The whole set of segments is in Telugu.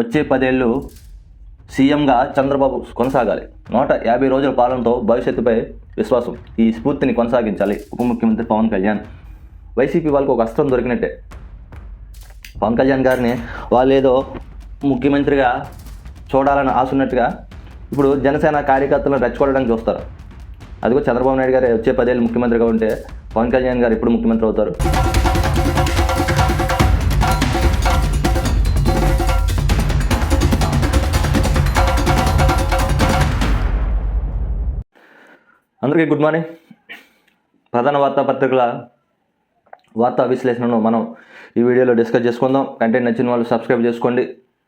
వచ్చే పదేళ్ళు సీఎంగా చంద్రబాబు కొనసాగాలి. నూట యాభై రోజుల పాలనతో భవిష్యత్తుపై విశ్వాసం. ఈ స్ఫూర్తిని కొనసాగించాలి ఉప ముఖ్యమంత్రి పవన్ కళ్యాణ్. వైసీపీ వాళ్ళకు ఒక అస్త్రం దొరికినట్టే. పవన్ కళ్యాణ్ గారిని వాళ్ళు ఏదో ముఖ్యమంత్రిగా చూడాలని ఆశ ఉన్నట్టుగా ఇప్పుడు జనసేన కార్యకర్తలను రెచ్చగొట్టడానికి చూస్తారు. అదిగో చంద్రబాబు నాయుడు గారు వచ్చే పదేళ్ళు ముఖ్యమంత్రిగా ఉంటే పవన్ కళ్యాణ్ గారు ఇప్పుడు ముఖ్యమంత్రి అవుతారు? అందరికీ గుడ్ మార్నింగ్. ప్రధాన వార్తాపత్రికల వార్తా విశ్లేషణను మనం ఈ వీడియోలో డిస్కస్ చేసుకుందాం. కంటెంట్ నచ్చిన వాళ్ళు సబ్స్క్రైబ్ చేసుకోండి.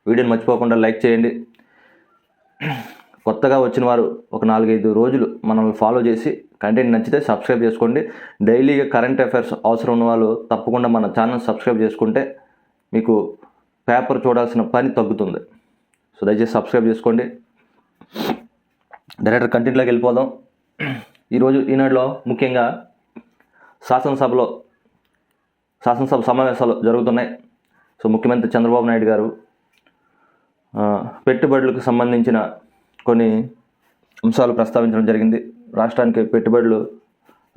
వీడియోని మర్చిపోకుండా లైక్ చేయండి. కొత్తగా వచ్చిన వారు ఒక నాలుగైదు రోజులు మనల్ని ఫాలో చేసి కంటెంట్ నచ్చితే సబ్స్క్రైబ్ చేసుకోండి. డైలీగా కరెంట్ అఫైర్స్ అవసరం ఉన్న వాళ్ళు తప్పకుండా మన ఛానల్ సబ్స్క్రైబ్ చేసుకుంటే మీకు పేపర్ చూడాల్సిన పని తగ్గుతుంది. సో దయచేసి సబ్స్క్రైబ్ చేసుకోండి. డైరెక్ట్ కంటెంట్లోకి వెళ్ళిపోదాం. ఈరోజు ఈనాడులో ముఖ్యంగా శాసనసభలో శాసనసభ సమావేశాలు జరుగుతున్నాయి. సో ముఖ్యమంత్రి చంద్రబాబు నాయుడు గారు పెట్టుబడులకు సంబంధించిన కొన్ని అంశాలు ప్రస్తావించడం జరిగింది. రాష్ట్రానికి పెట్టుబడులు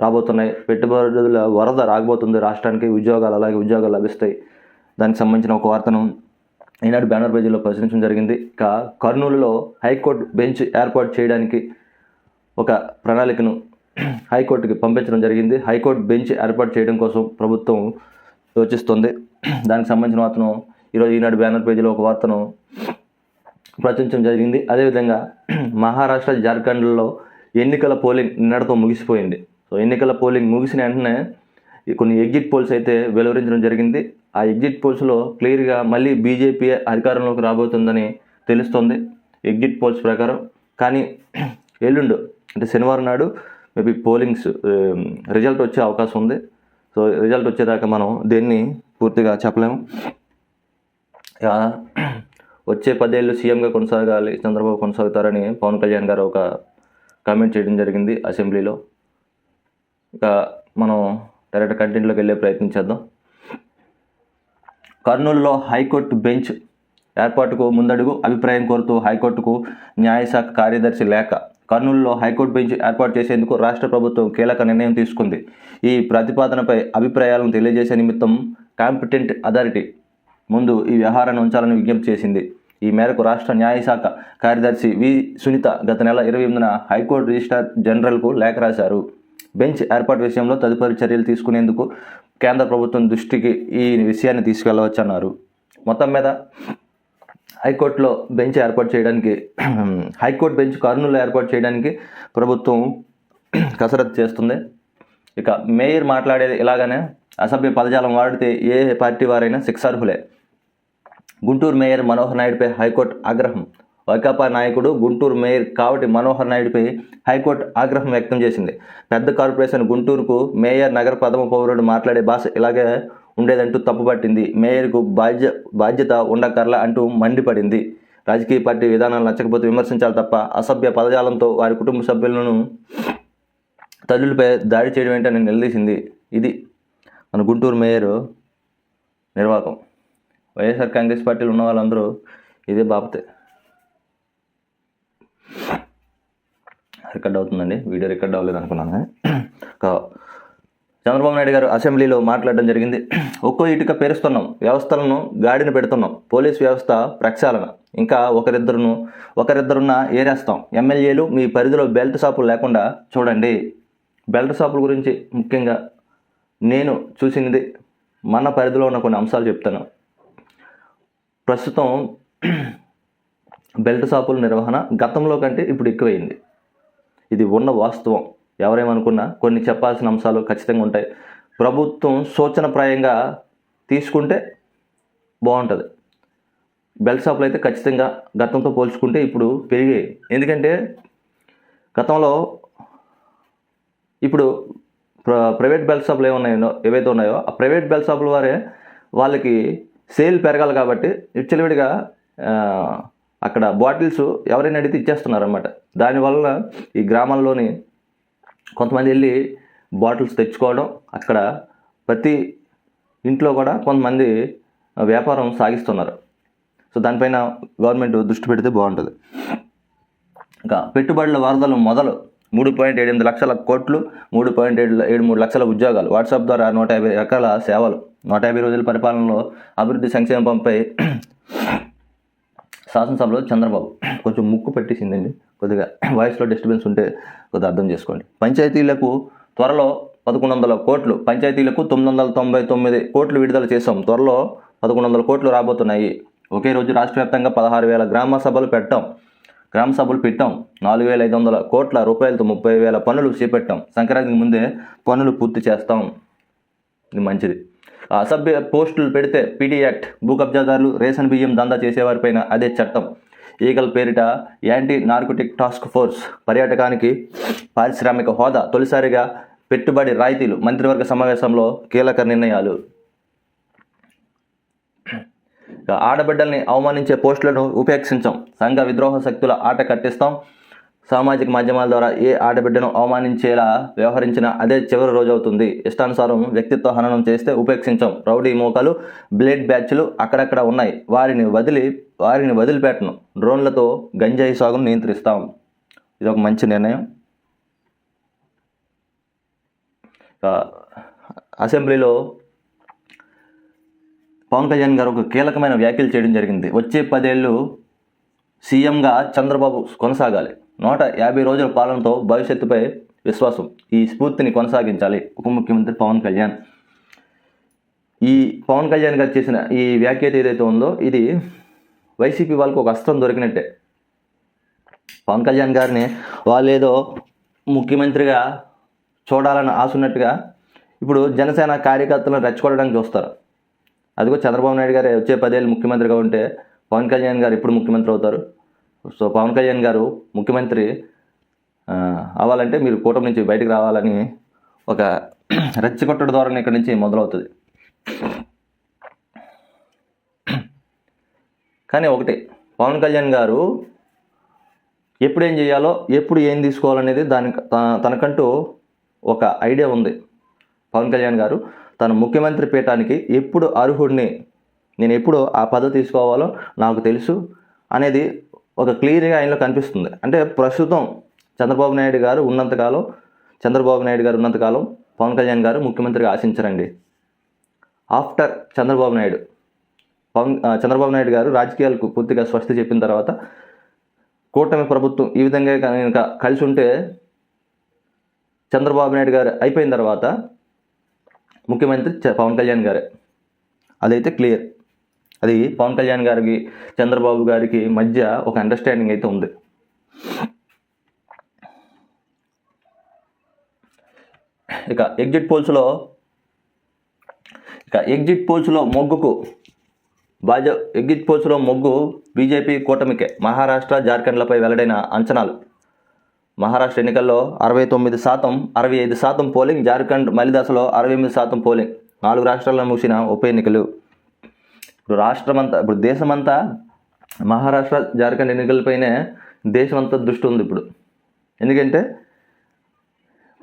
రాబోతున్నాయి. పెట్టుబడుల వరద రాకపోతుంది. రాష్ట్రానికి ఉద్యోగాలు అలాగే ఉద్యోగాలు లభిస్తాయి. దానికి సంబంధించిన ఒక వార్తను ఈనాడు బ్యానర్ పేజీలో ప్రచురించడం జరిగింది. ఇక కర్నూలులో హైకోర్టు బెంచ్ ఏర్పాటు చేయడానికి ఒక ప్రణాళికను హైకోర్టుకి పంపించడం జరిగింది. హైకోర్టు బెంచ్ ఏర్పాటు చేయడం కోసం ప్రభుత్వం యోచిస్తుంది. దానికి సంబంధించిన వార్తను ఈరోజు ఈనాడు బ్యానర్ పేజీలో ఒక వార్తను ప్రచురించడం జరిగింది. అదేవిధంగా మహారాష్ట్ర జార్ఖండ్లో ఎన్నికల పోలింగ్ నిన్నటితో ముగిసిపోయింది. సో ఎన్నికల పోలింగ్ ముగిసిన వెంటనే ఈ కొన్ని ఎగ్జిట్ పోల్స్ అయితే వెలువరించడం జరిగింది. ఆ ఎగ్జిట్ పోల్స్లో క్లియర్గా మళ్ళీ బీజేపీ అధికారంలోకి రాబోతుందని తెలుస్తోంది. ఎగ్జిట్ పోల్స్ ప్రకారం కానీ ఎల్లుండు అంటే శనివారం నాడు మేబీ పోలింగ్స్ రిజల్ట్ వచ్చే అవకాశం ఉంది. సో రిజల్ట్ వచ్చేదాకా మనం దేన్ని పూర్తిగా చెప్పలేము. ఇక వచ్చే పదేళ్ళు సీఎంగా కొనసాగాలి చంద్రబాబు కొనసాగుతారని పవన్ కళ్యాణ్ గారు ఒక కామెంట్ చేయడం జరిగింది అసెంబ్లీలో. ఇక మనం డైరెక్ట్ కంటెంట్లోకి వెళ్ళే ప్రయత్నం చేద్దాం. కర్నూలులో హైకోర్టు బెంచ్ ఏర్పాటుకు ముందడుగు అభిప్రాయం కోరుతూ హైకోర్టుకు న్యాయశాఖ కార్యదర్శి లేఖ కర్నూలులో హైకోర్టు బెంచ్ ఏర్పాటు చేసేందుకు రాష్ట్ర ప్రభుత్వం కీలక నిర్ణయం తీసుకుంది. ఈ ప్రతిపాదనపై అభిప్రాయాలను తెలియజేసే నిమిత్తం కాంపిటెంట్ అథారిటీ ముందు ఈ వ్యవహారాన్ని ఉంచాలని విజ్ఞప్తి చేసింది. ఈ మేరకు రాష్ట్ర న్యాయశాఖ కార్యదర్శి వి. సునీత గత నెల ఇరవై ఎనిమిదిన హైకోర్టు రిజిస్ట్రార్ జనరల్కు లేఖ రాశారు. బెంచ్ ఏర్పాటు విషయంలో తదుపరి చర్యలు తీసుకునేందుకు కేంద్ర ప్రభుత్వం దృష్టికి ఈ విషయాన్ని తీసుకెళ్ళవచ్చన్నారు. మొత్తం మీద హైకోర్టులో బెంచ్ ఏర్పాటు చేయడానికి హైకోర్టు బెంచ్ కర్నూలు ఏర్పాటు చేయడానికి ప్రభుత్వం కసరత్తు చేస్తుంది. ఇక మేయర్ మాట్లాడేది ఇలాగనే అసభ్య పదజాలం వాడితే ఏ పార్టీ వారైనా శిక్షార్హులే. గుంటూరు మేయర్ మనోహర్ నాయుడుపై హైకోర్టు ఆగ్రహం. వైకాపా నాయకుడు గుంటూరు మేయర్ కావటి మనోహర్ నాయుడుపై హైకోర్టు ఆగ్రహం వ్యక్తం చేసింది. పెద్ద కార్పొరేషన్ గుంటూరుకు మేయర్ నగర ప్రథమ పౌరుడు మాట్లాడే భాష ఇలాగే ఉండేదంటూ తప్పుపట్టింది మేయర్కు బాధ్య బాధ్యత ఉండకర్ల అంటూ మండిపడింది. రాజకీయ పార్టీ విధానాలు నచ్చకపోతే విమర్శించాలి తప్ప అసభ్య పదజాలంతో వారి కుటుంబ సభ్యులను తల్లులపై దాడి చేయడం ఏంటని నిలదీసింది. ఇది మన గుంటూరు మేయర్ నిర్వాహకం వైఎస్ఆర్ కాంగ్రెస్ పార్టీలో ఉన్న వాళ్ళందరూ ఇదే బాపతే. రికార్డ్ అవుతుందండి. వీడియో రికార్డ్ అవ్వలేదు అనుకున్నాను చంద్రబాబు నాయుడు గారు అసెంబ్లీలో మాట్లాడడం జరిగింది. ఒక్కో ఇటుక పేరుస్తున్నాం. వ్యవస్థలను గాడిన పెడుతున్నాం. పోలీస్ వ్యవస్థ ప్రక్షాళన. ఇంకా ఒకరిద్దరును ఒకరిద్దరున్న ఏరేస్తాం. ఎమ్మెల్యేలు మీ పరిధిలో బెల్ట్ షాపులు లేకుండా చూడండి. బెల్ట్ షాపుల గురించి ముఖ్యంగా నేను చూసినది మన పరిధిలో ఉన్న కొన్ని అంశాలు చెప్తాను. ప్రస్తుతం బెల్ట్ షాపుల నిర్వహణ గతంలో కంటే ఇప్పుడు ఎక్కువైంది. ఇది ఉన్న వాస్తవం. ఎవరేమనుకున్నా కొన్ని చెప్పాల్సిన అంశాలు ఖచ్చితంగా ఉంటాయి. ప్రభుత్వం సూచనప్రాయంగా తీసుకుంటే బాగుంటుంది. బెల్ట్ షాపులు అయితే ఖచ్చితంగా గతంతో పోల్చుకుంటే ఇప్పుడు పెరిగాయి ఎందుకంటే గతంలో ఇప్పుడు ప్ర ప్రైవేట్ బెల్ట్ షాపులు ఏమున్నాయో ఏవైతే ఉన్నాయో ఆ ప్రైవేట్ బెల్ట్ షాపుల వారే వాళ్ళకి సేల్ పెరగాలి కాబట్టి విచ్చలవిడిగా అక్కడ బాటిల్స్ ఎవరైనా అడిగితే ఇచ్చేస్తున్నారు అనమాట దానివల్ల ఈ గ్రామాల్లోని కొంతమంది వెళ్ళి బాటిల్స్ తెచ్చుకోవడం అక్కడ ప్రతి ఇంట్లో కూడా కొంతమంది వ్యాపారం సాగిస్తున్నారు. సో దానిపైన గవర్నమెంట్ దృష్టి పెడితే బాగుంటుంది. ఇంకా పెట్టుబడుల వరదలు మొదలు మూడు పాయింట్ ఏడు ఎనిమిది లక్షల కోట్లు మూడు పాయింట్ ఏడు ఏడు మూడు లక్షల ఉద్యోగాలు. వాట్సాప్ ద్వారా నూట యాభై రకాల సేవలు నూట యాభై రోజుల పరిపాలనలో అభివృద్ధి సంక్షేమంపై శాసనసభలో చంద్రబాబు కొంచెం ముక్కు పెట్టేసిందండి. కొద్దిగా వాయిస్లో డిస్టర్బెన్స్ ఉంటే కొద్దిగా అర్థం చేసుకోండి. పంచాయతీలకు త్వరలో పదకొండు వందల కోట్లు పంచాయతీలకు తొమ్మిది వందల తొంభై తొమ్మిది కోట్లు విడుదల చేశాం. త్వరలో పదకొండు వందల కోట్లు రాబోతున్నాయి. ఒకే రోజు రాష్ట్ర వ్యాప్తంగా పదహారు వేల గ్రామ సభలు పెట్టాం. గ్రామ సభలు పెట్టాం. నాలుగు వేల ఐదు వందల కోట్ల రూపాయలతో ముప్పై వేల పనులు చేపట్టాం. సంక్రాంతికి ముందే పనులు పూర్తి చేస్తాం. ఇది మంచిది. అసభ్య పోస్టులు పెడితే పీడీ యాక్ట్ భూ కబ్జాదారులు రేషన్ బియ్యం దందా చేసేవారిపైన అదే చట్టం. ఈగల పేరిట యాంటీ నార్కోటిక్ టాస్క్ ఫోర్స్ పర్యాటకానికి పారిశ్రామిక హోదా తొలిసారిగా పెట్టుబడి రాయితీలు మంత్రివర్గ సమావేశంలో కీలక నిర్ణయాలు. ఆడబిడ్డల్ని అవమానించే పోస్టులను ఉపేక్షించాం. సంఘ విద్రోహ శక్తుల ఆట కట్టిస్తాం. సామాజిక మాధ్యమాల ద్వారా ఏ ఆడబిడ్డను అవమానించేలా వ్యవహరించినా అదే చివరి రోజు అవుతుంది ఇష్టానుసారం వ్యక్తిత్వ హననం చేస్తే ఉపేక్షించాం. రౌడీ మోకాలు బ్లేడ్ బ్యాచ్లు అక్కడక్కడ ఉన్నాయి. వారిని వదిలి వారిని వదిలిపెట్టను. డ్రోన్లతో గంజాయి సాగును నియంత్రిస్తాం. ఇది ఒక మంచి నిర్ణయం. అసెంబ్లీలో పవన్ కళ్యాణ్ గారు ఒక కీలకమైన వ్యాఖ్యలు చేయడం జరిగింది. వచ్చే పదేళ్ళు సీఎంగా చంద్రబాబు కొనసాగాలి. నూట యాభై రోజుల పాలనతో భవిష్యత్తుపై విశ్వాసం. ఈ స్ఫూర్తిని కొనసాగించాలి. ఉప ముఖ్యమంత్రి పవన్ కళ్యాణ్. ఈ పవన్ కళ్యాణ్ గారు చేసిన ఈ వ్యాఖ్యత ఏదైతే ఉందో ఇది వైసీపీ వాళ్ళకు ఒక అస్త్రం దొరికినట్టే. పవన్ కళ్యాణ్ గారిని వాళ్ళు ఏదో ముఖ్యమంత్రిగా చూడాలని ఆశ ఉన్నట్టుగా ఇప్పుడు జనసేన కార్యకర్తలను రెచ్చగొట్టడానికి చూస్తారు. అదిగో చంద్రబాబు నాయుడు గారు వచ్చే పదేళ్ళు ముఖ్యమంత్రిగా ఉంటే పవన్ కళ్యాణ్ గారు ఇప్పుడు ముఖ్యమంత్రి అవుతారు. సో పవన్ కళ్యాణ్ గారు ముఖ్యమంత్రి అవ్వాలంటే మీరు కూటమి నుంచి బయటకు రావాలని ఒక రెచ్చగొట్టడం ద్వారా ఇక్కడి నుంచి మొదలవుతుంది. కానీ ఒకటి పవన్ కళ్యాణ్ గారు ఎప్పుడు ఏం చేయాలో ఎప్పుడు ఏం తీసుకోవాలనేది దాని త- తనకంటూ ఒక ఐడియా ఉంది. పవన్ కళ్యాణ్ గారు తన ముఖ్యమంత్రి పీఠానికి ఎప్పుడు అర్హుడిని నేను ఎప్పుడు ఆ పదవి తీసుకోవాలో నాకు తెలుసు అనేది ఒక క్లియర్గా ఆయనలో కనిపిస్తుంది. అంటే ప్రస్తుతం చంద్రబాబు నాయుడు గారు ఉన్నంతకాలం చంద్రబాబు నాయుడు గారు ఉన్నంతకాలం పవన్ కళ్యాణ్ గారు ముఖ్యమంత్రిగా ఆశించరండి. ఆఫ్టర్ చంద్రబాబు నాయుడు పవన్ చంద్రబాబు నాయుడు గారు రాజకీయాలకు పూర్తిగా స్వస్తి చెప్పిన తర్వాత కూటమి ప్రభుత్వం ఈ విధంగా కనుక కలిసి ఉంటే చంద్రబాబు నాయుడు గారు అయిపోయిన తర్వాత ముఖ్యమంత్రి చ- పవన్ కళ్యాణ్ గారే. అదైతే క్లియర్. అది పవన్ కళ్యాణ్ గారికి చంద్రబాబు గారికి మధ్య ఒక అండర్స్టాండింగ్ అయితే ఉంది. ఇక ఎగ్జిట్ పోల్స్లో ఇక ఎగ్జిట్ పోల్స్లో మొగ్గుకు భాజ ఎగ్జిట్ పోల్స్లో మొగ్గు బీజేపీ కూటమికే మహారాష్ట్ర జార్ఖండ్లపై వెల్లడైన అంచనాలు. మహారాష్ట్ర ఎన్నికల్లో అరవై తొమ్మిది శాతం అరవై ఐదు శాతం పోలింగ్ జార్ఖండ్ మలిదశలో అరవై ఎనిమిది శాతం పోలింగ్. నాలుగు రాష్ట్రాల్లో ముగిసిన ఉప ఎన్నికలు. ఇప్పుడు రాష్ట్రమంతా ఇప్పుడు దేశమంతా మహారాష్ట్ర జార్ఖండ్ ఎన్నికలపైనే దేశమంతా దృష్టి ఉంది ఇప్పుడు. ఎందుకంటే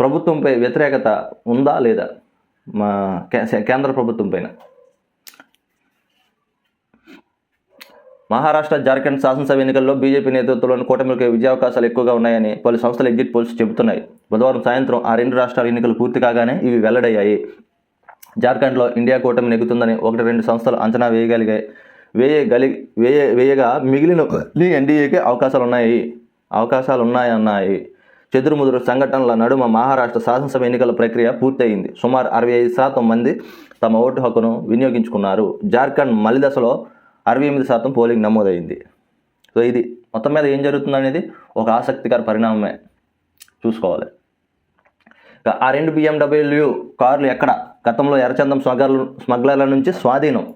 ప్రభుత్వంపై వ్యతిరేకత ఉందా లేదా? మా కేంద్ర ప్రభుత్వం పైన మహారాష్ట్ర జార్ఖండ్ శాసనసభ ఎన్నికల్లో బీజేపీ నేతృత్వంలోని కూటమికి విజయావకాశాలు ఎక్కువగా ఉన్నాయని పలు సంస్థల ఎగ్జిట్ పోల్స్ చెబుతున్నాయి. బుధవారం సాయంత్రం ఆ రెండు రాష్ట్రాల ఎన్నికలు పూర్తి కాగానే ఇవి వెల్లడయ్యాయి. జార్ఖండ్లో ఇండియా కూటమి నెగ్గుతుందని ఒకటి రెండు సంస్థలు అంచనా వేయగలిగాయి వేయగలి వేయ వేయగా మిగిలిన ఎన్డీఏకే అవకాశాలు ఉన్నాయి అవకాశాలు ఉన్నాయన్నాయి చెదురుముదురు సంఘటనల నడుమ మహారాష్ట్ర శాసనసభ ఎన్నికల ప్రక్రియ పూర్తయింది. సుమారు అరవై ఐదు శాతం మంది తమ ఓటు హక్కును వినియోగించుకున్నారు. జార్ఖండ్ మలిదశలో అరవై ఎనిమిది శాతం పోలింగ్ నమోదైంది. సో ఇది మొత్తం మీద ఏం జరుగుతుంది అనేది ఒక ఆసక్తికర పరిణామమే. చూసుకోవాలి. ఆ రెండు బిఎండబ్ల్యూ కార్లు ఎక్కడ? గతంలో ఎర్రచందం స్మగ్లర్లు స్మగ్లర్ల నుంచి స్వాధీనం.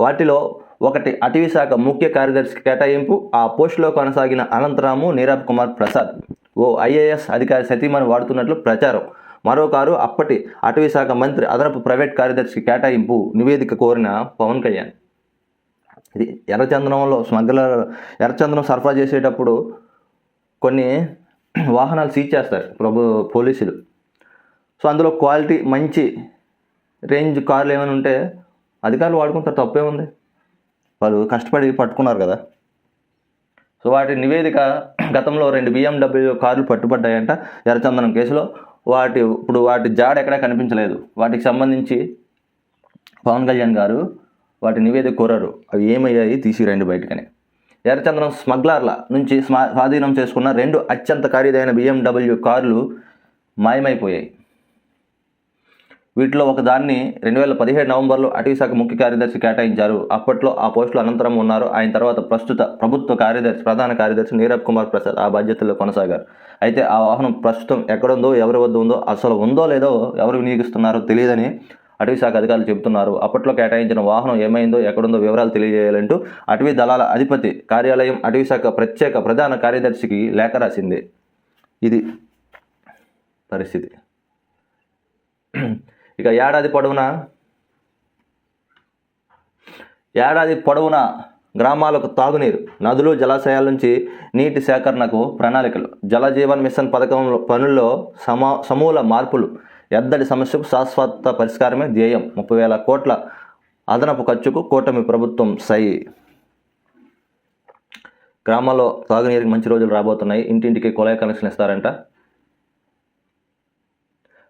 వాటిలో ఒకటి అటవీ శాఖ ముఖ్య కార్యదర్శికి కేటాయింపు ఆ పోస్టులో కొనసాగిన అనంతరాము నీరబ్ కుమార్ ప్రసాద్. ఓ ఐఏఎస్ అధికారి సతీమణి వాడుతున్నట్లు ప్రచారం. మరో కారు అప్పటి అటవీ శాఖ మంత్రి అదనపు ప్రైవేట్ కార్యదర్శికి కేటాయింపు నివేదిక కోరిన పవన్ కళ్యాణ్. ఇది ఎర్రచందనంలో స్మగ్లర్ ఎర్రచందనం సరఫరా చేసేటప్పుడు కొన్ని వాహనాలు సీజ్ చేస్తారు ప్రభు పోలీసులు. సో అందులో క్వాలిటీ మంచి రేంజ్ కార్లు ఏమైనా ఉంటే అధికారులు వాడుకుంటారు తప్పేముంది వాళ్ళు కష్టపడి పట్టుకున్నారు కదా. సో వాటి నివేదిక గతంలో రెండు బిఎండబ్ల్యూ కార్లు పట్టుబడ్డాయంట ఎర్రచందనం కేసులో. వాటి ఇప్పుడు వాటి జాడ ఎక్కడా కనిపించలేదు. వాటికి సంబంధించి పవన్ కళ్యాణ్ గారు వాటి నివేదిక కోరారు. అవి ఏమయ్యాయి? తీసిరండి బయటకని. ఎర్రచందనం స్మగ్లర్ల నుంచి స్మా స్వాధీనం చేసుకున్న రెండు అత్యంత ఖరీదైన బిఎండబ్ల్యూ కార్లు మాయమైపోయాయి. వీటిలో ఒక దాన్ని రెండు వేల పదిహేడు నవంబర్లో అటవీశాఖ ముఖ్య కార్యదర్శి కేటాయించారు. అప్పట్లో ఆ పోస్టులో అనంతరం ఉన్నారు. ఆయన తర్వాత ప్రస్తుత ప్రభుత్వ కార్యదర్శి ప్రధాన కార్యదర్శి నీరబ్ కుమార్ ప్రసాద్ ఆ బాధ్యతల్లో కొనసాగారు. అయితే ఆ వాహనం ప్రస్తుతం ఎక్కడుందో ఎవరి వద్ద ఉందో అసలు ఉందో లేదో ఎవరు వినియోగిస్తున్నారో తెలియదని అటవీశాఖ అధికారులు చెబుతున్నారు. అప్పట్లో కేటాయించిన వాహనం ఏమైందో ఎక్కడుందో వివరాలు తెలియజేయాలంటూ అటవీ దళాల అధిపతి కార్యాలయం అటవీశాఖ ప్రత్యేక ప్రధాన కార్యదర్శికి లేఖ రాసింది. ఇది పరిస్థితి. ఇక ఏడాది పొడవునా? ఏడాది పొడవునా గ్రామాలకు తాగునీరు నదులు జలాశయాల నుంచి నీటి సేకరణకు ప్రణాళికలు. జలజీవన్ మిషన్ పథకం పనుల్లో సమా సమూల మార్పులు. ఎద్దడి సమస్యకు శాశ్వత పరిష్కారమే ధ్యేయం. ముప్పై వేల కోట్ల అదనపు ఖర్చుకు కూటమి ప్రభుత్వం సై. గ్రామాల్లో తాగునీరుకి మంచి రోజులు రాబోతున్నాయి. ఇంటింటికి కుళాయి కనెక్షన్ ఇస్తారంట.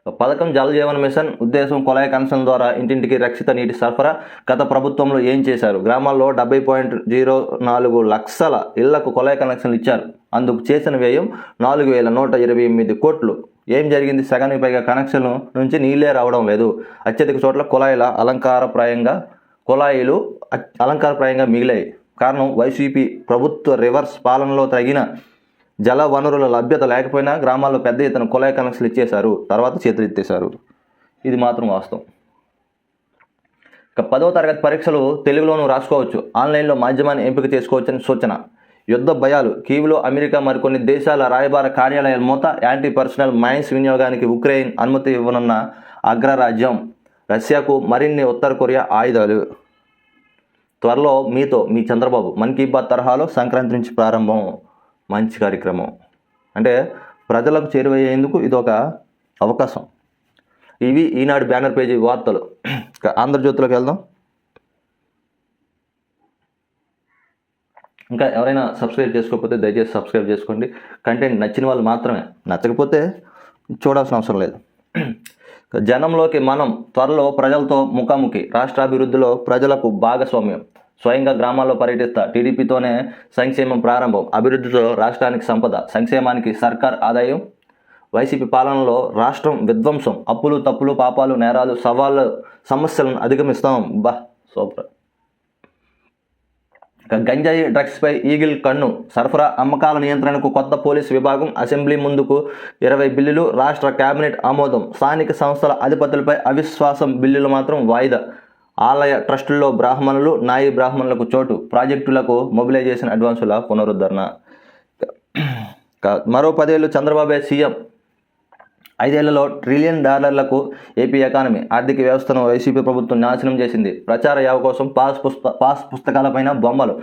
పథకం జల్ జీవన్ మిషన్ ఉద్దేశం కుళాయి కనెక్షన్ ద్వారా ఇంటింటికి రక్షిత నీటి సరఫరా గత ప్రభుత్వంలో ఏం చేశారు? గ్రామాల్లో డెబ్బై పాయింట్ జీరో నాలుగు లక్షల ఇళ్ళకు కుళాయి కనెక్షన్లు ఇచ్చారు. అందుకు చేసిన వ్యయం నాలుగు వేల నూట ఇరవై ఎనిమిది కోట్లు. ఏం జరిగింది? సగానికి పైగా కనెక్షన్ నుంచి నీళ్ళే రావడం లేదు. అత్యధిక చోట్ల కుళాయిల అలంకారప్రాయంగా కుళాయిలు అలంకారప్రాయంగా మిగిలాయి. కారణం వైసీపీ ప్రభుత్వ రివర్స్ పాలనలో తగిన జల వనరుల లభ్యత లేకపోయినా గ్రామాల్లో పెద్ద ఎత్తున కుళాయి కనెక్షన్లు ఇచ్చేశారు. తర్వాత చేతులు ఎత్తేశారు. ఇది మాత్రం వాస్తవం. ఇక పదవ తరగతి పరీక్షలు తెలుగులోనూ రాసుకోవచ్చు. ఆన్లైన్లో మాధ్యమాన్ని ఎంపిక చేసుకోవచ్చని సూచన. యుద్ధ భయాలు. కీవ్లో అమెరికా మరికొన్ని దేశాల రాయబార కార్యాలయాల మూత యాంటీ పర్సనల్ మైన్స్ వినియోగానికి ఉక్రెయిన్ అనుమతి ఇవ్వనున్న అగ్రరాజ్యం. రష్యాకు మరిన్ని ఉత్తర కొరియా ఆయుధాలు. త్వరలో మీతో మీ చంద్రబాబు మన్ కీ బాత్ తరహాలో సంక్రాంతి నుంచి ప్రారంభం. మంచి కార్యక్రమం. అంటే ప్రజలకు చేరువయ్యేందుకు ఇది ఒక అవకాశం. ఇవి ఈనాడు బ్యానర్ పేజీ వార్తలు. ఆంధ్రజ్యోతిలోకి వెళ్దాం. ఇంకా ఎవరైనా సబ్స్క్రైబ్ చేసుకోకపోతే దయచేసి సబ్స్క్రైబ్ చేసుకోండి. కంటెంట్ నచ్చిన వాళ్ళు మాత్రమే. నచ్చకపోతే చూడాల్సిన అవసరం లేదు. జనంలోకి మనం త్వరలో ప్రజలతో ముఖాముఖి. రాష్ట్ర అభివృద్ధిలో ప్రజలకు భాగస్వామ్యం. స్వయంగా గ్రామాల్లో పర్యటిస్తా. టీడీపీతోనే సంక్షేమం ప్రారంభం. అభివృద్ధితో రాష్ట్రానికి సంపద సంక్షేమానికి సర్కార్ ఆదాయం. వైసీపీ పాలనలో రాష్ట్రం విధ్వంసం. అప్పులు తప్పులు పాపాలు నేరాలు సవాళ్ళు సమస్యలను అధిగమిస్తాం. బా సూపర్. గంజాయి డ్రగ్స్పై ఈగిల్ కన్ను. సరఫరా అమ్మకాల నియంత్రణకు కొత్త పోలీస్ విభాగం అసెంబ్లీ ముందుకు ఇరవై బిల్లులు రాష్ట్ర కేబినెట్ ఆమోదం. స్థానిక సంస్థల అధిపతులపై అవిశ్వాసం బిల్లులు మాత్రం వాయిదా. ఆలయ ట్రస్టుల్లో బ్రాహ్మణులు నాయి బ్రాహ్మణులకు చోటు ప్రాజెక్టులకు మొబిలైజేషన్ అడ్వాన్సుల పునరుద్ధరణ. మరో పదేళ్ళు చంద్రబాబే సీఎం. ఐదేళ్ళలో ట్రిలియన్ డాలర్లకు ఏపీ ఎకానమీ ఆర్థిక వ్యవస్థను వైసీపీ ప్రభుత్వం నాశనం చేసింది. ప్రచార యావ కోసం పాస్ పుస్త పాస్ పుస్తకాలపైన బొమ్మలు.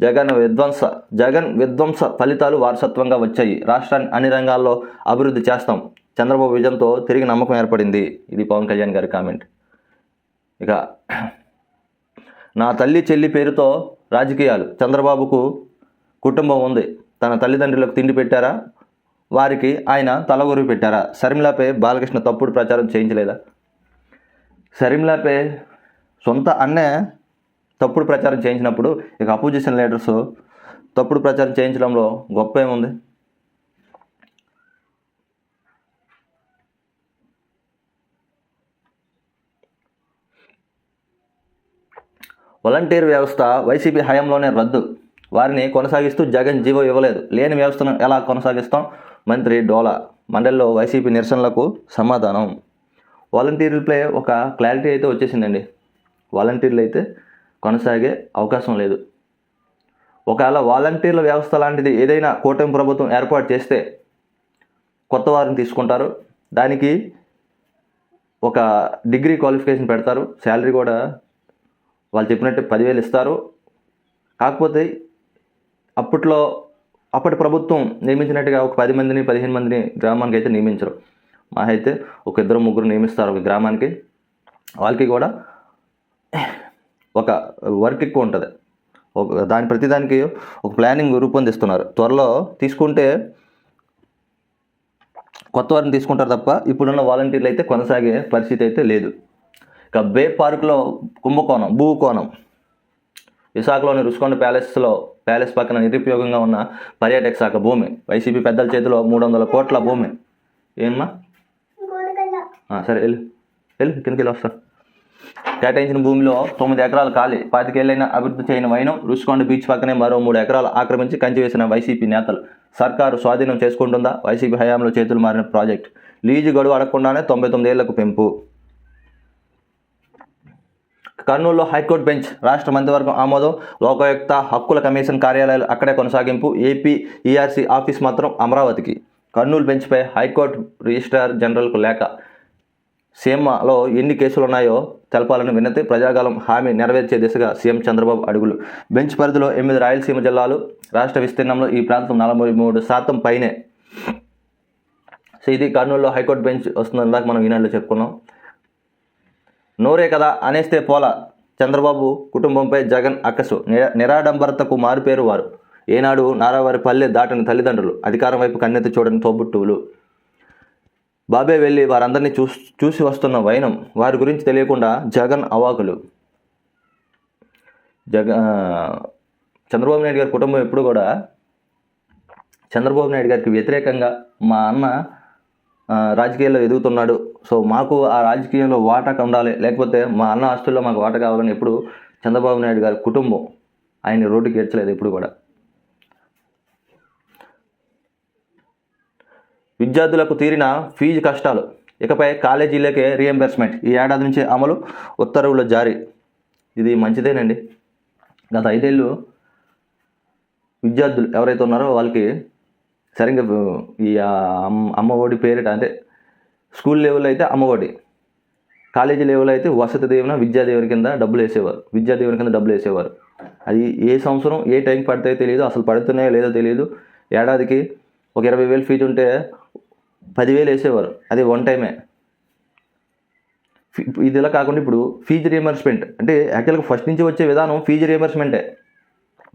జగన్ విధ్వంస జగన్ విధ్వంస ఫలితాలు వారసత్వంగా వచ్చాయి. రాష్ట్రాన్ని అన్ని రంగాల్లో అభివృద్ధి చేస్తాం. చంద్రబాబు విజయంతో తిరిగి నమ్మకం ఏర్పడింది. ఇది పవన్ కళ్యాణ్ గారి కామెంట్. ఇక నా తల్లి చెల్లి పేరుతో రాజకీయాలు. చంద్రబాబుకు కుటుంబం ఉంది. తన తల్లిదండ్రులకు తిండి పెట్టారా? వారికి ఆయన తలగొరువు పెట్టారా? శర్మిలాపై బాలకృష్ణ తప్పుడు ప్రచారం చేయించలేదా? శర్మిలాపై సొంత అన్నే తప్పుడు ప్రచారం చేయించినప్పుడు ఇక అపోజిషన్ లీడర్స్ తప్పుడు ప్రచారం చేయించడంలో గొప్ప ఏముంది? వాలంటీర్ వ్యవస్థ వైసీపీ హయాంలోనే రద్దు. వారిని కొనసాగిస్తూ జగన్ జీవో ఇవ్వలేదు. లేని వ్యవస్థను ఎలా కొనసాగిస్తాం? మంత్రి డోలా. మండలిలో వైసీపీ నిరసనలకు సమాధానం. వాలంటీర్లపై ఒక క్లారిటీ అయితే వచ్చేసిందండి. వాలంటీర్లు అయితే కొనసాగే అవకాశం లేదు. ఒకవేళ వాలంటీర్ల వ్యవస్థ లాంటిది ఏదైనా కూటమి ప్రభుత్వం ఏర్పాటు చేస్తే కొత్త వారిని తీసుకుంటారు. దానికి ఒక డిగ్రీ క్వాలిఫికేషన్ పెడతారు. శాలరీ కూడా వాళ్ళు చెప్పినట్టు పదివేలు ఇస్తారు. కాకపోతే అప్పట్లో అప్పటి ప్రభుత్వం నియమించినట్టుగా ఒక పది మందిని పదిహేను మందిని గ్రామానికి అయితే నియమించరు. మా అయితే ఒక ఇద్దరు ముగ్గురు నియమిస్తారు ఒక గ్రామానికి. వాళ్ళకి కూడా ఒక వర్క్ ఎక్కువ ఉంటుంది. ఒక దాని ప్రతిదానికి ఒక ప్లానింగ్ రూపొందిస్తున్నారు. త్వరలో తీసుకుంటే కొత్త వారిని తీసుకుంటారు తప్ప ఇప్పుడున్న వాలంటీర్లు అయితే కొనసాగే పరిస్థితి అయితే లేదు. ఇక బే పార్కులో కుంభకోణం భూకోణం. విశాఖలోని రుషికొండ ప్యాలెస్లో ప్యాలెస్ పక్కన నిరుపయోగంగా ఉన్న పర్యాటక శాఖ భూమి. వైసీపీ పెద్దల చేతిలో మూడు వందల కోట్ల భూమి. ఏమ్మా? సరే వెళ్ళు. వెళ్ళు కిందకి వెళ్ళి వస్తా. కేటాయించిన భూమిలో తొమ్మిది ఎకరాలు ఖాళీ. పాతికేళ్ళైన అభివృద్ధి చేయని వైనం రుషికొండ బీచ్ పక్కనే మరో మూడు ఎకరాలు ఆక్రమించి కంచి వేసిన వైసీపీ నేతలు. సర్కారు స్వాధీనం చేసుకుంటుందా? వైసీపీ హయాంలో చేతులు మారిన ప్రాజెక్ట్. లీజు గడువు అడగకుండానే తొంభై తొమ్మిది ఏళ్ళకు పెంపు. కర్నూలులో హైకోర్టు బెంచ్ రాష్ట్ర మంత్రివర్గం ఆమోదం. లోకాయుక్త హక్కుల కమిషన్ కార్యాలయాలు అక్కడే కొనసాగింపు. ఏపీ ఈఆర్సీ ఆఫీస్ మాత్రం అమరావతికి. కర్నూలు బెంచ్పై హైకోర్టు రిజిస్ట్రార్ జనరల్కు లేఖ. సీఎంలో ఎన్ని కేసులు ఉన్నాయో తెలపాలని వినతి ప్రజాగాలం హామీ నెరవేర్చే దిశగా సీఎం చంద్రబాబు అడుగులు. బెంచ్ పరిధిలో ఎనిమిది రాయలసీమ జిల్లాలు రాష్ట్ర విస్తీర్ణంలో ఈ ప్రాంతం నలభై మూడు శాతం పైనే. సో ఇది కర్నూలులో హైకోర్టు బెంచ్ వస్తుందని మనం ఈనాడులో చెప్పుకున్నాం. నోరే కదా అనేస్తే పోలా. చంద్రబాబు కుటుంబంపై జగన్ అక్కసు. నిరాడంబరతకు మారుపేరు వారు ఏనాడు నారావారి పల్లె దాటని తల్లిదండ్రులు అధికారం వైపు కన్నెత్తి చూడని తోబుట్టువులు. బాబే వెళ్ళి వారందరినీ చూసి చూసి వస్తున్న వైనం వారి గురించి తెలియకుండా జగన్ అవాకులు. జగ చంద్రబాబు నాయుడు గారి కుటుంబం ఎప్పుడు కూడా చంద్రబాబు నాయుడు గారికి వ్యతిరేకంగా మా అన్న రాజకీయాల్లో ఎదుగుతున్నాడు. సో మాకు ఆ రాజకీయంలో వాటా ఉండాలి. లేకపోతే మా అన్న ఆస్తుల్లో మాకు వాటా కావాలని ఎప్పుడు చంద్రబాబు నాయుడు గారి కుటుంబం ఆయన్ని రోడ్డుకి ఏడ్చలేదు ఎప్పుడు కూడా. విద్యార్థులకు తీరిన ఫీజు కష్టాలు. ఇకపై కాలేజీలకే రీఎంబర్స్మెంట్ ఈ ఏడాది నుంచి అమలు ఉత్తర్వుల జారీ. ఇది మంచిదేనండి. గత ఐదేళ్ళు విద్యార్థులు ఎవరైతే ఉన్నారో వాళ్ళకి సరిగ్గా ఈ అమ్మ ఒడి పేరిట అంటే స్కూల్ లెవెల్ అయితే అమ్మఒడి. కాలేజీ లెవెల్ అయితే వసతి దీవెన విద్యా కింద డబ్బులు వేసేవారు. విద్యా కింద డబ్బులు వేసేవారు. అది ఏ సంవత్సరం ఏ టైంకి పడతాయో తెలియదు అసలు పడుతున్నాయో లేదో తెలియదు ఏడాదికి ఒక ఇరవై వేలు ఫీజు ఉంటే పదివేలు వేసేవారు. అది వన్ టైమే. ఇది ఇలా కాకుండా ఇప్పుడు ఫీజు రియంబర్స్మెంట్. అంటే యాక్చువల్గా ఫస్ట్ నుంచి వచ్చే విధానం ఫీజు రియంబర్స్మెంటే.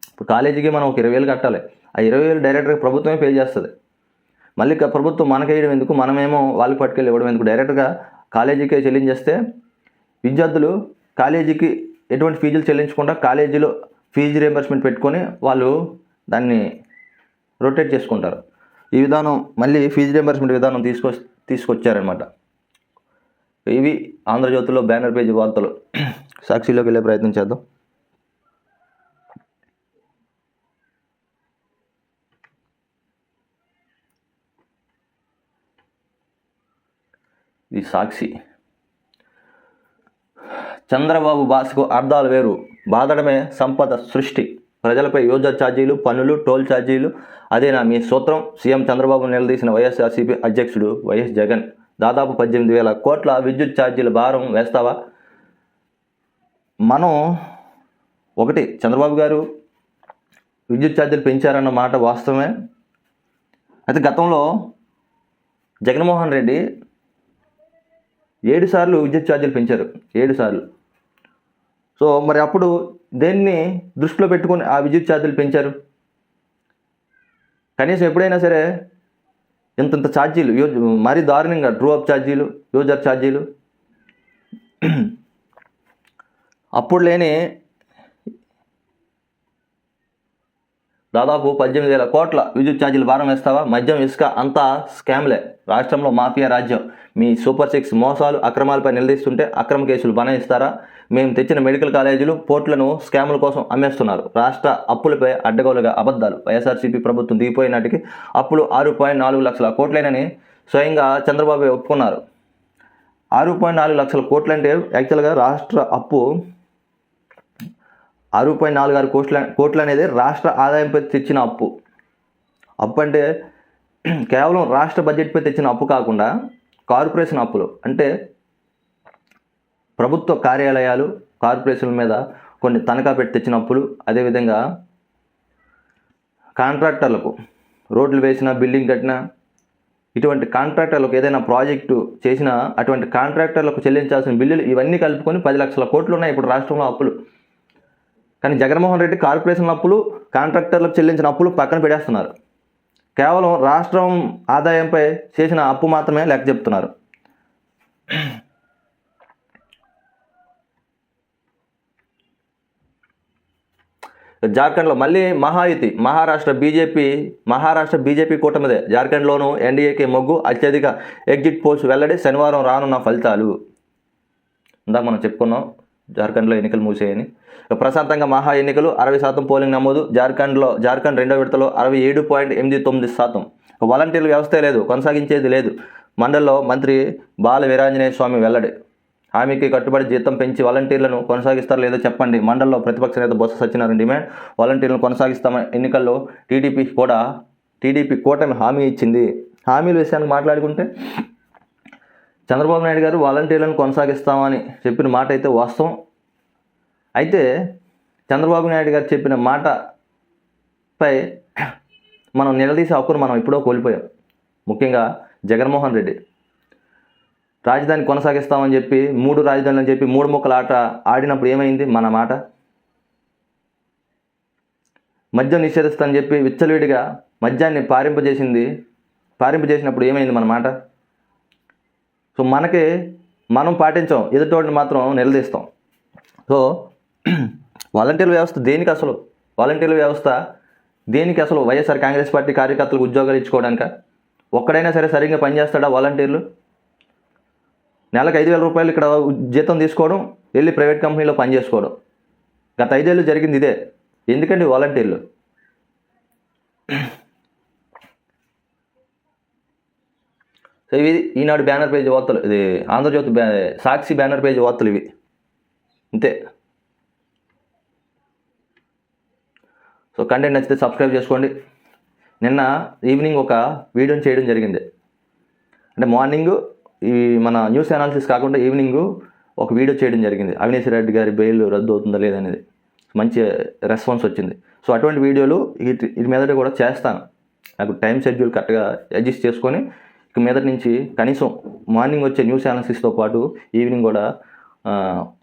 ఇప్పుడు కాలేజీకి మనం ఒక ఇరవై వేలు కట్టాలి. ఆ ఇరవై వేలు డైరెక్ట్గా ప్రభుత్వమే పే చేస్తుంది. మళ్ళీ ప్రభుత్వం మనకి ఎందుకు? మనమేమో వాళ్ళకి పట్టుకెళ్ళి ఇవ్వడం ఎందుకు? డైరెక్ట్గా కాలేజీకే చెల్లించేస్తే విద్యార్థులు కాలేజీకి ఎటువంటి ఫీజులు చెల్లించకుండా కాలేజీలో ఫీజు రియంబర్స్మెంట్ పెట్టుకొని వాళ్ళు దాన్ని రొటేట్ చేసుకుంటారు. ఈ విధానం మళ్ళీ ఫీజు రియంబర్స్మెంట్ విధానం తీసుకొ తీసుకొచ్చారనమాట ఇవి ఆంధ్రజ్యోతిలో బ్యానర్ పేజీ వార్తలు. సాక్షిలోకి వెళ్ళే ప్రయత్నం చేద్దాం. సాక్షి. చంద్రబాబు భాషకు అర్థాలు వేరు. బాధడమే సంపద సృష్టి. ప్రజలపై యూజర్ ఛార్జీలు పన్నులు టోల్ ఛార్జీలు. అదేనా మీ సూత్రం. సీఎం చంద్రబాబు నిలదీసిన వైఎస్ఆర్సీపీ అధ్యక్షుడు వైఎస్ జగన్. దాదాపు పద్దెనిమిది వేల కోట్ల విద్యుత్ ఛార్జీల భారం వేస్తావా? మనం ఒకటి చంద్రబాబు గారు విద్యుత్ ఛార్జీలు పెంచారన్న మాట వాస్తవమే? అయితే గతంలో జగన్మోహన్ రెడ్డి ఏడు సార్లు విద్యుత్ ఛార్జీలు పెంచారు. ఏడు సార్లు. సో మరి అప్పుడు దేన్ని దృష్టిలో పెట్టుకొని ఆ విద్యుత్ ఛార్జీలు పెంచారు? కనీసం ఎప్పుడైనా సరే ఇంతంత ఛార్జీలు యూజ్ మరీ దారుణంగా డ్రూ అప్ ఛార్జీలు యూజర్ ఛార్జీలు. అప్పుడు లేని దాదాపు పద్దెనిమిది వేల కోట్ల విద్యుత్ ఛార్జీలు భారం వేస్తావా? మద్యం ఇసుక అంతా స్కామ్లే. రాష్ట్రంలో మాఫియా రాజ్యం. మీ సూపర్ సిక్స్ మోసాలు అక్రమాలపై నిలదీస్తుంటే అక్రమ కేసులు బనాయిస్తారా? మేము తెచ్చిన మెడికల్ కాలేజీలు పోర్టులను స్కాముల కోసం అమ్మేస్తున్నారు. రాష్ట్ర అప్పులపై అడ్డగోలుగా అబద్ధాలు. వైఎస్ఆర్సీపీ ప్రభుత్వం దిగిపోయిన నాటికి అప్పులు ఆరు పాయింట్ నాలుగు లక్షల కోట్లేనని స్వయంగా చంద్రబాబు ఒప్పుకున్నారు. ఆరు పాయింట్ నాలుగు లక్షల కోట్లు అంటే యాక్చువల్గా రాష్ట్ర అప్పు ఆరు పాయింట్ నాలుగు ఆరు కోట్ల కోట్లు అనేది రాష్ట్ర ఆదాయంపై తెచ్చిన అప్పు. అప్పు అంటే కేవలం రాష్ట్ర బడ్జెట్పై తెచ్చిన అప్పు కాకుండా కార్పొరేషన్ అప్పులు. అంటే ప్రభుత్వ కార్యాలయాలు కార్పొరేషన్ల మీద కొన్ని తనఖా పెట్టి తెచ్చిన అప్పులు అదేవిధంగా కాంట్రాక్టర్లకు రోడ్లు వేసిన బిల్డింగ్ కట్టిన ఇటువంటి కాంట్రాక్టర్లకు ఏదైనా ప్రాజెక్టు చేసినా అటువంటి కాంట్రాక్టర్లకు చెల్లించాల్సిన బిల్లులు ఇవన్నీ కలుపుకొని పది లక్షల కోట్లు ఉన్నాయి ఇప్పుడు రాష్ట్రంలో అప్పులు. కానీ జగన్మోహన్ రెడ్డి కార్పొరేషన్ అప్పులు కాంట్రాక్టర్లకు చెల్లించిన అప్పులు పక్కన పెడేస్తున్నారు కేవలం రాష్ట్రం ఆదాయంపై చేసిన అప్పు మాత్రమే లెక్క చెప్తున్నారు. జార్ఖండ్లో మళ్ళీ మహాయుతి మహారాష్ట్ర బీజేపీ మహారాష్ట్ర బీజేపీ కూటమిదే. జార్ఖండ్లోనూ ఎన్డీఏకి మొగ్గు అత్యధిక ఎగ్జిట్ పోల్స్ వెల్లడి శనివారం రానున్న ఫలితాలు. ఇందాక మనం చెప్పుకున్నాం జార్ఖండ్లో ఎన్నికలు మూసేయని ప్రశాంతంగా మహా ఎన్నికలు అరవై శాతం పోలింగ్ నమోదు. జార్ఖండ్లో జార్ఖండ్ రెండో విడతలో అరవై ఏడు పాయింట్ ఎనిమిది తొమ్మిది శాతం. వాలంటీర్ల వ్యవస్థే లేదు కొనసాగించేది లేదు. మండల్లో మంత్రి బాల వీరాంజనేయ స్వామి వెల్లడి. హామీకి కట్టుబడి జీతం పెంచి వాలంటీర్లను కొనసాగిస్తారో లేదో చెప్పండి. మండలంలో ప్రతిపక్ష నేత బొత్స సత్యనారాయణ డిమాండ్ వాలంటీర్లను కొనసాగిస్తామని ఎన్నికల్లో టీడీపీ కూడా టీడీపీ కూటమి హామీ ఇచ్చింది. హామీల విషయాన్ని మాట్లాడుకుంటే చంద్రబాబు నాయుడు గారు వాలంటీర్లను కొనసాగిస్తామని చెప్పిన మాట అయితే వాస్తవం. అయితే చంద్రబాబు నాయుడు గారు చెప్పిన మాటపై మనం నిలదీసే హక్కును మనం ఎప్పుడో కోల్పోయాం. ముఖ్యంగా జగన్మోహన్ రెడ్డి. రాజధాని కొనసాగిస్తామని చెప్పి మూడు రాజధానులు అని చెప్పి మూడు ముక్కల ఆట ఆడినప్పుడు ఏమైంది మన మాట? మద్యం నిషేధిస్తామని చెప్పి విచ్చలవిడిగా మద్యాన్ని పారింపజేసింది పారింపజేసినప్పుడు ఏమైంది మన మాట? సో మనకి మనం పాటించాం ఎదుటోడిని మాత్రం నిలదీస్తాం. సో వాలంటీర్ వ్యవస్థ దేనికి అసలు? వాలంటీర్ వ్యవస్థ దేనికి అసలు? వైఎస్ఆర్ కాంగ్రెస్ పార్టీ కార్యకర్తలకు ఉద్యోగాలు ఇచ్చుకోవడానిక? ఒక్కడైనా సరే సరిగ్గా పనిచేస్తాడా వాలంటీర్లు? నెలకు ఐదు వేల రూపాయలు ఇక్కడ జీతం తీసుకోవడం వెళ్ళి ప్రైవేట్ కంపెనీలో పనిచేసుకోవడం. గత ఐదేళ్ళు జరిగింది ఇదే. ఎందుకండి వాలంటీర్లు? సో ఇవి ఈనాడు బ్యానర్ పేజ్ వార్తలు ఇది ఆంధ్రజ్యోతి సాక్షి బ్యానర్ పేజ్ వార్తలు ఇవి. అంతే. సో కంటెంట్ నచ్చితే సబ్స్క్రైబ్ చేసుకోండి. నిన్న ఈవినింగ్ ఒక వీడియోని చేయడం జరిగింది. అంటే మార్నింగ్ ఈ మన న్యూస్ అనాలిసిస్ కాకుండా ఈవినింగ్ ఒక వీడియో చేయడం జరిగింది. అవినేష్ రెడ్డి గారి బెయిల్ రద్దు అవుతుందా లేదనేది మంచి రెస్పాన్స్ వచ్చింది. సో అటువంటి వీడియోలు ఇటు వీటి మీదట కూడా చేస్తాను. నాకు టైం షెడ్యూల్ కరెక్ట్గా అడ్జస్ట్ చేసుకొని ఇక మీదటి నుంచి కనీసం మార్నింగ్ వచ్చే న్యూస్ అనాలిసిస్తో పాటు ఈవినింగ్ కూడా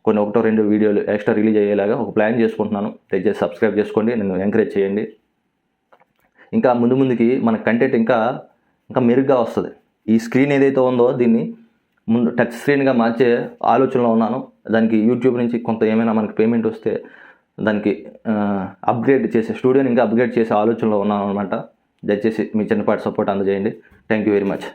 కొన్ని ఒకటో రెండు వీడియోలు ఎక్స్ట్రా రిలీజ్ అయ్యేలాగా ఒక ప్లాన్ చేసుకుంటున్నాను. దయచేసి సబ్స్క్రైబ్ చేసుకోండి నన్ను ఎంకరేజ్ చేయండి. ఇంకా ముందు ముందుకి మన కంటెంట్ ఇంకా ఇంకా మెరుగ్గా వస్తుంది. ఈ స్క్రీన్ ఏదైతే ఉందో దీన్ని ముందు టచ్ స్క్రీన్గా మార్చే ఆలోచనలో ఉన్నాను. దానికి యూట్యూబ్ నుంచి కొంత ఏమైనా మనకి పేమెంట్ వస్తే దానికి అప్గ్రేడ్ చేసే స్టూడియోని ఇంకా అప్గ్రేడ్ చేసే ఆలోచనలో ఉన్నాను అనమాట దయచేసి మీ చిన్నపాటి support అందజేయండి. Thank you very much.